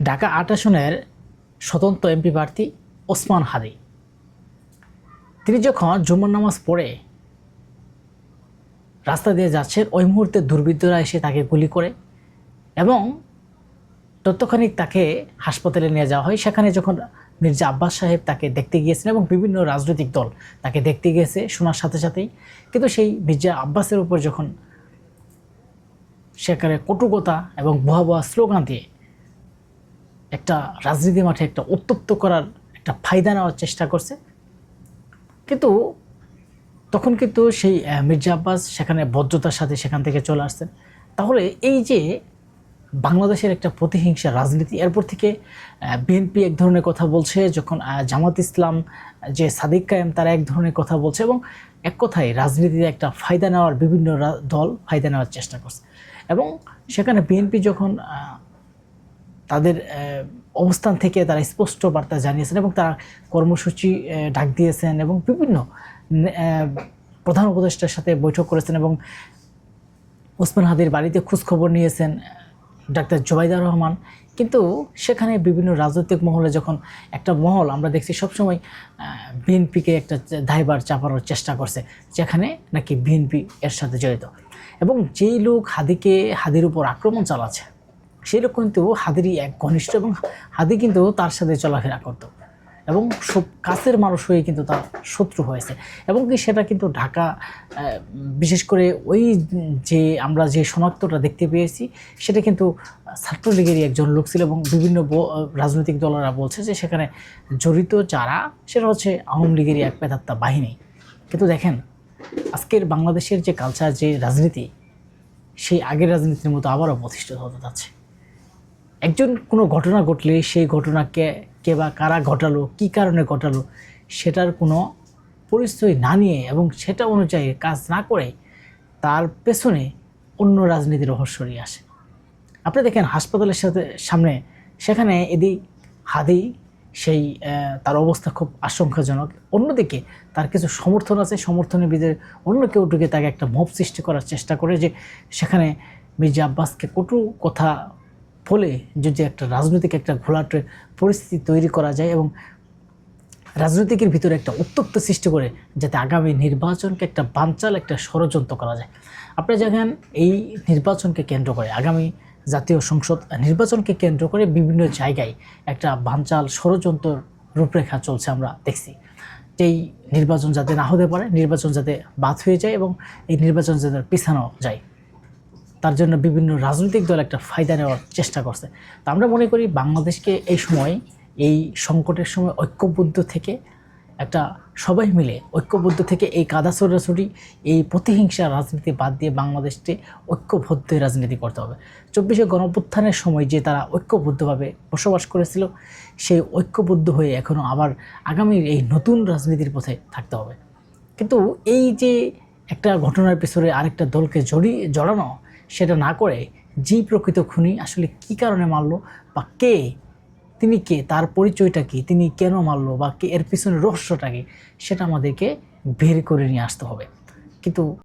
ঢাকা আট আসনের স্বতন্ত্র এমপি প্রার্থী ওসমান হাদি। তিনি যখন জুম্মার নামাজ পড়ে রাস্তা দিয়ে যাচ্ছেন, ওই মুহূর্তে দুর্বৃত্তরা এসে তাকে গুলি করে এবং ততক্ষণিক তাকে হাসপাতালে নিয়ে যাওয়া হয়। সেখানে যখন মির্জা আব্বাস সাহেব তাকে দেখতে গিয়েছেন এবং বিভিন্ন রাজনৈতিক দল তাকে দেখতে গিয়েছে শোনার সাথে সাথেই। কিন্তু সেই মির্জা আব্বাসের উপর যখন সেখানে কটুকতা এবং ভয়াবহ স্লোগান দিয়ে একটা রাজনীতি মাঠে একটা উত্তপ্ত করার একটা ফায়দা নেওয়ার চেষ্টা করছে। কিন্তু তখন কিন্তু সেই মির্জা আব্বাস সেখানে ভদ্রতার সাথে সেখান থেকে চলে আসছেন। তাহলে এই যে বাংলাদেশের একটা প্রতিহিংসা রাজনীতি, এরপর থেকে বিএনপি এক ধরনের কথা বলছে, যখন জামাত ইসলাম, যে সাদিক কায়েম, তারা এক ধরনের কথা বলছে এবং এক কথায় রাজনীতিতে একটা ফায়দা নেওয়ার বিভিন্ন দল ফায়দা নেওয়ার চেষ্টা করছে। এবং সেখানে বিএনপি যখন তাদের অবস্থান থেকে তারা স্পষ্ট বার্তা জানিয়েছেন এবং তারা কর্মসূচি ডাক দিয়েছেন এবং বিভিন্ন প্রধান উপদেষ্টার সাথে বৈঠক করেছেন এবং ওসমান হাদির বাড়িতে খোঁজখবর নিয়েছেন, ডাক্তার জোবাইদা রহমান। কিন্তু সেখানে বিভিন্ন রাজনৈতিক মহলে যখন একটা মহল, আমরা দেখছি সবসময় বিএনপিকে একটা দায়বার চাপানোর চেষ্টা করছে, যেখানে নাকি বিএনপি এর সাথে জড়িত। এবং যেই লোক হাদিকে, হাদির উপর আক্রমণ চালাচ্ছে লোক কিন্তু হাদিরই এক ঘনিষ্ঠ এবং হাদি কিন্তু তার সাথে চলাফেরা করতো। এবং সব কাছের মানুষ হয়ে কিন্তু তার শত্রু হয়েছে। এবং কি সেটা কিন্তু ঢাকা বিশেষ করে ওই যে আমরা যে শনাক্তটা দেখতে পেয়েছি, সেটা কিন্তু ছাত্রলীগেরই একজন লোক ছিল এবং বিভিন্ন রাজনৈতিক দলেরা বলছে যে সেখানে জড়িত যারা, সেটা হচ্ছে আওয়ামী লীগেরই এক পেতাত্তা বাহিনী। কিন্তু দেখেন, আজকের বাংলাদেশের যে কালচার যে রাজনীতি, সেই আগের রাজনীতির মতো আবারও প্রতিষ্ঠিত হতে যাচ্ছে। একজন কোনো ঘটনা ঘটলে সেই ঘটনাকে কে বা কারা ঘটালো, কী কারণে ঘটালো, সেটার কোনো পরিচয় না নিয়ে এবং সেটা অনুযায়ী কাজ না করে তার পেছনে অন্য রাজনীতির রহস্য নিয়ে আসে। আপনি দেখেন হাসপাতালের সাথে, সামনে সেখানে এদিক হাদি সেই তার অবস্থা খুব আশঙ্কাজনক। অন্যদিকে তার কিছু সমর্থন আছে, সমর্থনের ভিতরে অন্য কেউ ঢুকে তাকে একটা মব সৃষ্টি করার চেষ্টা করে যে সেখানে মির্জা আব্বাসকে কটু কথা বলে যদি একটা রাজনৈতিক একটা ঘোলাটে পরিস্থিতি তৈরি করা যায় এবং রাজনৈতিকের ভিতরে একটা উত্তপ্ত সৃষ্টি করে যাতে আগামী নির্বাচনকে একটা বানচাল, একটা ষড়যন্ত্র করা যায়। আপনি দেখেন এই নির্বাচনকে কেন্দ্র করে, আগামী জাতীয় সংসদ নির্বাচনকে কেন্দ্র করে বিভিন্ন জায়গায় একটা বাঞ্চাল ষড়যন্ত্র রূপরেখা চলছে আমরা দেখছি। এই নির্বাচন যাতে না হতে পারে, নির্বাচন যাতে বাদ হয়ে যায় এবং এই নির্বাচন যাতে পিছানো যায়। তার জন্য বিভিন্ন রাজনৈতিক দল একটা ফায়দা নেওয়ার চেষ্টা করছে। তা আমরা মনে করি বাংলাদেশকে এই সময়, এই সংকটের সময় ঐক্যবদ্ধ থেকে একটা সবাই মিলে ঐক্যবদ্ধ থেকে এই কাদা ছড়াছড়ি, এই প্রতিহিংসা রাজনীতি বাদ দিয়ে বাংলাদেশকে ঐক্যবদ্ধ রাজনীতি করতে হবে। চব্বিশে গণপুত্থানের সময় যে তারা ঐক্যবদ্ধভাবে বসবাস করেছিল, সেই ঐক্যবদ্ধ হয়ে এখনও আবার আগামীর এই নতুন রাজনীতির পথে থাকতে হবে। কিন্তু এই যে একটা ঘটনার পেছনে আরেকটা দলকে জড়িয়ে, জড়ানো সেটা না করে যেই প্রকৃত খুনি আসলে কি কারণে মারল বা কে? তিনি কে? তার পরিচয়টা কি? তিনি কেন মারলো বা কে? এর পিছনে রহস্যটা কি? সেটা আমাদেরকে বের করে নিয়ে আসতে হবে। কিন্তু